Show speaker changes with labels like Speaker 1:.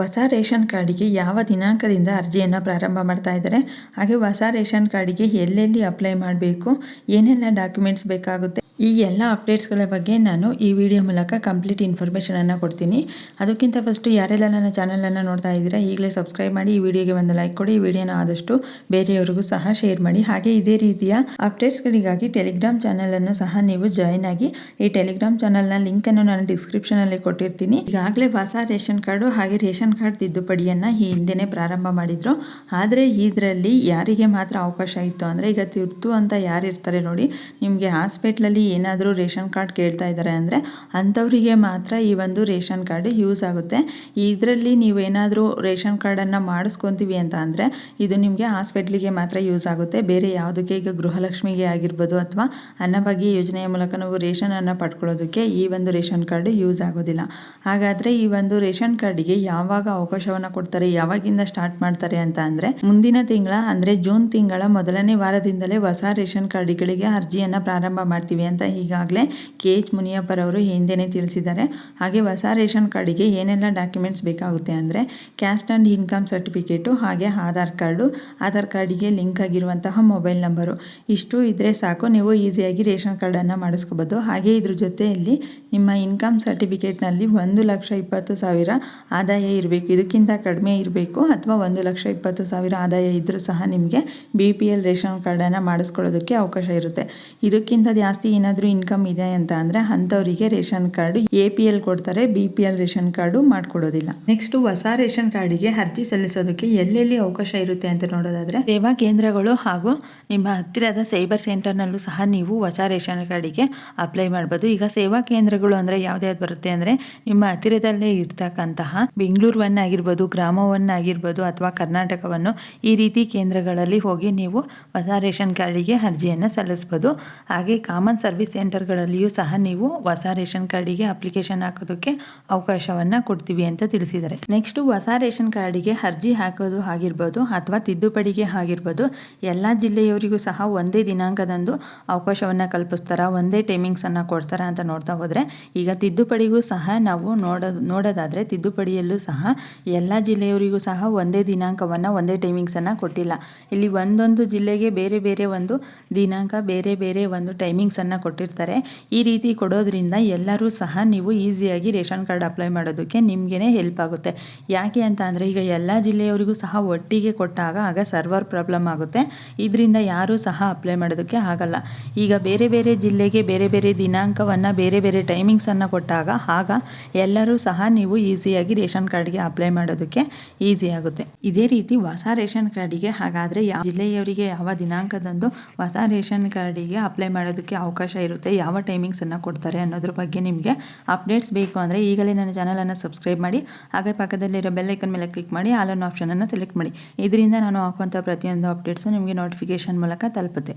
Speaker 1: ಹೊಸ ರೇಷನ್ ಕಾರ್ಡಿಗೆ ಯಾವ ದಿನಾಂಕದಿಂದ ಅರ್ಜಿಯನ್ನು ಪ್ರಾರಂಭ ಮಾಡ್ತಾ ಇದ್ದಾರೆ? ಹಾಗೆ ಹೊಸ ರೇಷನ್ ಕಾರ್ಡಿಗೆ ಎಲ್ಲೆಲ್ಲಿ ಅಪ್ಲೈ ಮಾಡಬೇಕು? ಏನೆಲ್ಲ ಡಾಕ್ಯುಮೆಂಟ್ಸ್ ಬೇಕಾಗುತ್ತೆ? ಈ ಎಲ್ಲ ಅಪ್ಡೇಟ್ಸ್ಗಳ ಬಗ್ಗೆ ನಾನು ಈ ವಿಡಿಯೋ ಮೂಲಕ ಕಂಪ್ಲೀಟ್ ಇನ್ಫಾರ್ಮೇಷನನ್ನು ಕೊಡ್ತೀನಿ. ಅದಕ್ಕಿಂತ ಫಸ್ಟು ಯಾರೆಲ್ಲ ನನ್ನ ಚಾನಲನ್ನು ನೋಡ್ತಾ ಇದ್ದೀರಾ, ಈಗಲೇ ಸಬ್ಸ್ಕ್ರೈಬ್ ಮಾಡಿ ಈ ವಿಡಿಯೋಗೆ ಒಂದು ಲೈಕ್ ಕೊಡಿ. ಈ ವಿಡಿಯೋನ ಆದಷ್ಟು ಬೇರೆಯವರಿಗೂ ಸಹ ಶೇರ್ ಮಾಡಿ. ಹಾಗೆ ಇದೇ ರೀತಿಯ ಅಪ್ಡೇಟ್ಸ್ಗಳಿಗಾಗಿ ಟೆಲಿಗ್ರಾಮ್ ಚಾನಲನ್ನು ಸಹ ನೀವು ಜಾಯಿನ್ ಆಗಿ ಈ ಟೆಲಿಗ್ರಾಮ್ ಚಾನಲ್ನ ಲಿಂಕನ್ನು ನಾನು ಡಿಸ್ಕ್ರಿಪ್ಷನಲ್ಲಿ ಕೊಟ್ಟಿರ್ತೀನಿ. ಈಗಾಗಲೇ ಹೊಸ ರೇಷನ್ ಕಾರ್ಡು ಹಾಗೆ ರೇಷನ್ ಕಾರ್ಡ್ ತಿದ್ದುಪಡಿಯನ್ನು ಈ ಹಿಂದೆನೇ ಪ್ರಾರಂಭ ಮಾಡಿದರು. ಆದರೆ ಇದರಲ್ಲಿ ಯಾರಿಗೆ ಮಾತ್ರ ಅವಕಾಶ ಇತ್ತು ಅಂದರೆ ಈಗ ತಿರ್ತು ಅಂತ ಯಾರಿರ್ತಾರೆ ನೋಡಿ. ನಿಮಗೆ ಹಾಸ್ಪಿಟ್ಲಲ್ಲಿ ಏನಾದರೂ ರೇಷನ್ ಕಾರ್ಡ್ ಕೇಳ್ತಾ ಇದ್ದಾರೆ ಅಂದರೆ ಅಂಥವರಿಗೆ ಮಾತ್ರ ಈ ಒಂದು ರೇಷನ್ ಕಾರ್ಡ್ ಯೂಸ್ ಆಗುತ್ತೆ. ಇದರಲ್ಲಿ ನೀವೇನಾದರೂ ರೇಷನ್ ಕಾರ್ಡನ್ನು ಮಾಡಿಸ್ಕೊತೀವಿ ಅಂತ ಅಂದರೆ ಇದು ನಿಮಗೆ ಹಾಸ್ಪಿಟ್ಲಿಗೆ ಮಾತ್ರ ಯೂಸ್ ಆಗುತ್ತೆ. ಬೇರೆ ಯಾವುದಕ್ಕೆ ಈಗ ಗೃಹಲಕ್ಷ್ಮಿಗೆ ಆಗಿರ್ಬೋದು ಅಥವಾ ಅನ್ನಭಾಗ್ಯ ಯೋಜನೆಯ ಮೂಲಕ ನಾವು ರೇಷನನ್ನು ಪಡ್ಕೊಳ್ಳೋದಕ್ಕೆ ಈ ಒಂದು ರೇಷನ್ ಕಾರ್ಡ್ ಯೂಸ್ ಆಗೋದಿಲ್ಲ. ಹಾಗಾದರೆ ಈ ಒಂದು ರೇಷನ್ ಕಾರ್ಡಿಗೆ ಯಾವಾಗ ಅವಕಾಶವನ್ನು ಕೊಡ್ತಾರೆ, ಯಾವಾಗಿಂದ ಸ್ಟಾರ್ಟ್ ಮಾಡ್ತಾರೆ ಅಂತ ಅಂದರೆ ಮುಂದಿನ ತಿಂಗಳ ಅಂದರೆ ಜೂನ್ ತಿಂಗಳ ಮೊದಲನೇ ವಾರದಿಂದಲೇ ಹೊಸ ರೇಷನ್ ಕಾರ್ಡ್ಗಳಿಗೆ ಅರ್ಜಿಯನ್ನು ಪ್ರಾರಂಭ ಮಾಡ್ತೀವಿ ಅಂತ ಅಂತ ಈಗಾಗಲೇ ಕೆ ಎಚ್ ಮುನಿಯಪ್ಪರವರು ಹಿಂದೆನೇ ತಿಳಿಸಿದ್ದಾರೆ. ಹಾಗೆ ಹೊಸ ರೇಷನ್ ಕಾರ್ಡಿಗೆ ಏನೆಲ್ಲ ಡಾಕ್ಯುಮೆಂಟ್ಸ್ ಬೇಕಾಗುತ್ತೆ ಅಂದರೆ ಕ್ಯಾಸ್ಟ್ ಆ್ಯಂಡ್ ಇನ್ಕಮ್ ಸರ್ಟಿಫಿಕೇಟು ಹಾಗೆ ಆಧಾರ್ ಕಾರ್ಡು, ಆಧಾರ್ ಕಾರ್ಡಿಗೆ ಲಿಂಕ್ ಆಗಿರುವಂತಹ ಮೊಬೈಲ್ ನಂಬರು. ಇಷ್ಟು ಇದ್ದರೆ ಸಾಕು, ನೀವು ಈಸಿಯಾಗಿ ರೇಷನ್ ಕಾರ್ಡನ್ನು ಮಾಡಿಸ್ಕೋಬೋದು. ಹಾಗೆ ಇದ್ರ ಜೊತೆಯಲ್ಲಿ ನಿಮ್ಮ ಇನ್ಕಮ್ ಸರ್ಟಿಫಿಕೇಟ್ನಲ್ಲಿ ಒಂದು ಲಕ್ಷ ಇಪ್ಪತ್ತು ಸಾವಿರ ಆದಾಯ ಇರಬೇಕು. ಇದಕ್ಕಿಂತ ಕಡಿಮೆ ಇರಬೇಕು ಅಥವಾ ಒಂದು ಲಕ್ಷ ಇಪ್ಪತ್ತು ಸಾವಿರ ಆದಾಯ ಇದ್ದರೂ ಸಹ ನಿಮಗೆ ಬಿ ಪಿ ಎಲ್ ರೇಷನ್ ಕಾರ್ಡನ್ನು ಮಾಡಿಸ್ಕೊಳ್ಳೋದಕ್ಕೆ ಅವಕಾಶ ಇರುತ್ತೆ. ಇದಕ್ಕಿಂತ ಜಾಸ್ತಿ ಏನಾದರೂ ಇನ್ಕಮ್ ಇದೆ ಅಂತ ಅಂದರೆ ಅಂಥವರಿಗೆ ration card A P L ಕೊಡ್ತಾರೆ B P L ration card ಮಾಡಿಕೊಡೋದಿಲ್ಲ. Next ಹೊಸ ರೇಷನ್ ಕಾರ್ಡಿಗೆ ಅರ್ಜಿ ಸಲ್ಲಿಸೋದಕ್ಕೆ ಎಲ್ಲೆಲ್ಲಿ ಅವಕಾಶ ಇರುತ್ತೆ ಅಂತ ನೋಡೋದಾದ್ರೆ, ಸೇವಾ ಕೇಂದ್ರಗಳು ಹಾಗೂ ನಿಮ್ಮ ಹತ್ತಿರದ ಸೈಬರ್ ಸೆಂಟರ್ನಲ್ಲೂ ಸಹ ನೀವು ಹೊಸ ರೇಷನ್ ಕಾರ್ಡಿಗೆ ಅಪ್ಲೈ ಮಾಡ್ಬೋದು. ಈಗ ಸೇವಾ ಕೇಂದ್ರಗಳು ಅಂದರೆ ಯಾವ್ದ್ಯಾವ್ದು ಬರುತ್ತೆ ಅಂದರೆ, ನಿಮ್ಮ ಹತ್ತಿರದಲ್ಲೇ ಇರ್ತಕ್ಕಂತಹ ಬೆಂಗಳೂರು ಒನ್ ಆಗಿರ್ಬೋದು ಆಗಿರ್ಬೋದು ಅಥವಾ ಕರ್ನಾಟಕವನ್ನು ಈ ರೀತಿ ಕೇಂದ್ರಗಳಲ್ಲಿ ಹೋಗಿ ನೀವು ಹೊಸ ರೇಷನ್ ಕಾರ್ಡಿಗೆ ಅರ್ಜಿಯನ್ನು ಸಲ್ಲಿಸ್ಬೋದು. ಹಾಗೆ ಕಾಮನ್ ಸರ್ವಿಸ್ ಸರ್ವಿಸ್ ಸೆಂಟರ್ಗಳಲ್ಲಿಯೂ ಸಹ ನೀವು ಹೊಸ ರೇಷನ್ ಕಾರ್ಡಿಗೆ ಅಪ್ಲಿಕೇಶನ್ ಹಾಕೋದಕ್ಕೆ ಅವಕಾಶವನ್ನು ಕೊಡ್ತೀವಿ ಅಂತ ತಿಳಿಸಿದ್ದಾರೆ. ನೆಕ್ಸ್ಟು ಹೊಸ ರೇಷನ್ ಕಾರ್ಡಿಗೆ ಅರ್ಜಿ ಹಾಕೋದು ಆಗಿರ್ಬೋದು ಅಥವಾ ತಿದ್ದುಪಡಿಗೆ ಆಗಿರ್ಬೋದು ಎಲ್ಲ ಜಿಲ್ಲೆಯವರಿಗೂ ಸಹ ಒಂದೇ ದಿನಾಂಕದಂದು ಅವಕಾಶವನ್ನು ಕಲ್ಪಿಸ್ತಾರ, ಒಂದೇ ಟೈಮಿಂಗ್ಸನ್ನು ಕೊಡ್ತಾರ ಅಂತ ನೋಡ್ತಾ ಹೋದರೆ ಈಗ ತಿದ್ದುಪಡಿಗೂ ಸಹ ನಾವು ನೋಡೋದು ನೋಡೋದಾದರೆ ತಿದ್ದುಪಡಿಯಲ್ಲೂ ಸಹ ಎಲ್ಲ ಜಿಲ್ಲೆಯವರಿಗೂ ಸಹ ಒಂದೇ ದಿನಾಂಕವನ್ನು, ಒಂದೇ ಟೈಮಿಂಗ್ಸನ್ನು ಕೊಟ್ಟಿಲ್ಲ. ಇಲ್ಲಿ ಒಂದೊಂದು ಜಿಲ್ಲೆಗೆ ಬೇರೆ ಬೇರೆ ಒಂದು ದಿನಾಂಕ, ಬೇರೆ ಬೇರೆ ಒಂದು ಟೈಮಿಂಗ್ಸನ್ನು ಕೊಟ್ಟಿರ್ತಾರೆ. ಈ ರೀತಿ ಕೊಡೋದ್ರಿಂದ ಎಲ್ಲರೂ ಸಹ ನೀವು ಈಸಿಯಾಗಿ ರೇಷನ್ ಕಾರ್ಡ್ ಅಪ್ಲೈ ಮಾಡೋದಕ್ಕೆ ನಿಮಗೇ ಹೆಲ್ಪ್ ಆಗುತ್ತೆ. ಯಾಕೆ ಅಂತ ಅಂದರೆ ಈಗ ಎಲ್ಲ ಜಿಲ್ಲೆಯವರಿಗೂ ಸಹ ಒಟ್ಟಿಗೆ ಕೊಟ್ಟಾಗ ಆಗ ಸರ್ವರ್ ಪ್ರಾಬ್ಲಮ್ ಆಗುತ್ತೆ. ಇದರಿಂದ ಯಾರೂ ಸಹ ಅಪ್ಲೈ ಮಾಡೋದಕ್ಕೆ ಆಗಲ್ಲ. ಈಗ ಬೇರೆ ಬೇರೆ ಜಿಲ್ಲೆಗೆ ಬೇರೆ ಬೇರೆ ದಿನಾಂಕವನ್ನು, ಬೇರೆ ಬೇರೆ ಟೈಮಿಂಗ್ಸನ್ನು ಕೊಟ್ಟಾಗ ಆಗ ಎಲ್ಲರೂ ಸಹ ನೀವು ಈಸಿಯಾಗಿ ರೇಷನ್ ಕಾರ್ಡ್ಗೆ ಅಪ್ಲೈ ಮಾಡೋದಕ್ಕೆ ಈಸಿ ಆಗುತ್ತೆ. ಇದೇ ರೀತಿ ಹೊಸ ರೇಷನ್ ಕಾರ್ಡಿಗೆ ಹಾಗಾದರೆ ಯಾವ ಜಿಲ್ಲೆಯವರಿಗೆ ಯಾವ ದಿನಾಂಕದಂದು ಹೊಸ ರೇಷನ್ ಕಾರ್ಡಿಗೆ ಅಪ್ಲೈ ಮಾಡೋದಕ್ಕೆ ಅವಕಾಶ ಇರುತ್ತೆ, ಯಾವ ಟೈಮಿಂಗ್ಸನ್ನು ಕೊಡ್ತಾರೆ ಅನ್ನೋದ್ರ ಬಗ್ಗೆ ನಿಮಗೆ ಅಪ್ಡೇಟ್ಸ್ ಬೇಕು ಅಂದರೆ ಈಗಲೇ ನನ್ನ ಚಾನಲನ್ನು ಸಬ್ಸ್ಕ್ರೈಬ್ ಮಾಡಿ, ಹಾಗೆ ಪಕ್ಕದಲ್ಲಿರೋ ಬೆಲ್ಲೈಕನ್ ಮೇಲೆ ಕ್ಲಿಕ್ ಮಾಡಿ ಆಲ್ ಆಪ್ಷನನ್ನು ಸೆಲೆಕ್ಟ್ ಮಾಡಿ. ಇದರಿಂದ ನಾನು ಹಾಕುವಂಥ ಪ್ರತಿಯೊಂದು ಅಪ್ಡೇಟ್ಸು ನಿಮಗೆ ನೋಟಿಫಿಕೇಷನ್ ಮೂಲಕ ತಲುಪುತ್ತೆ.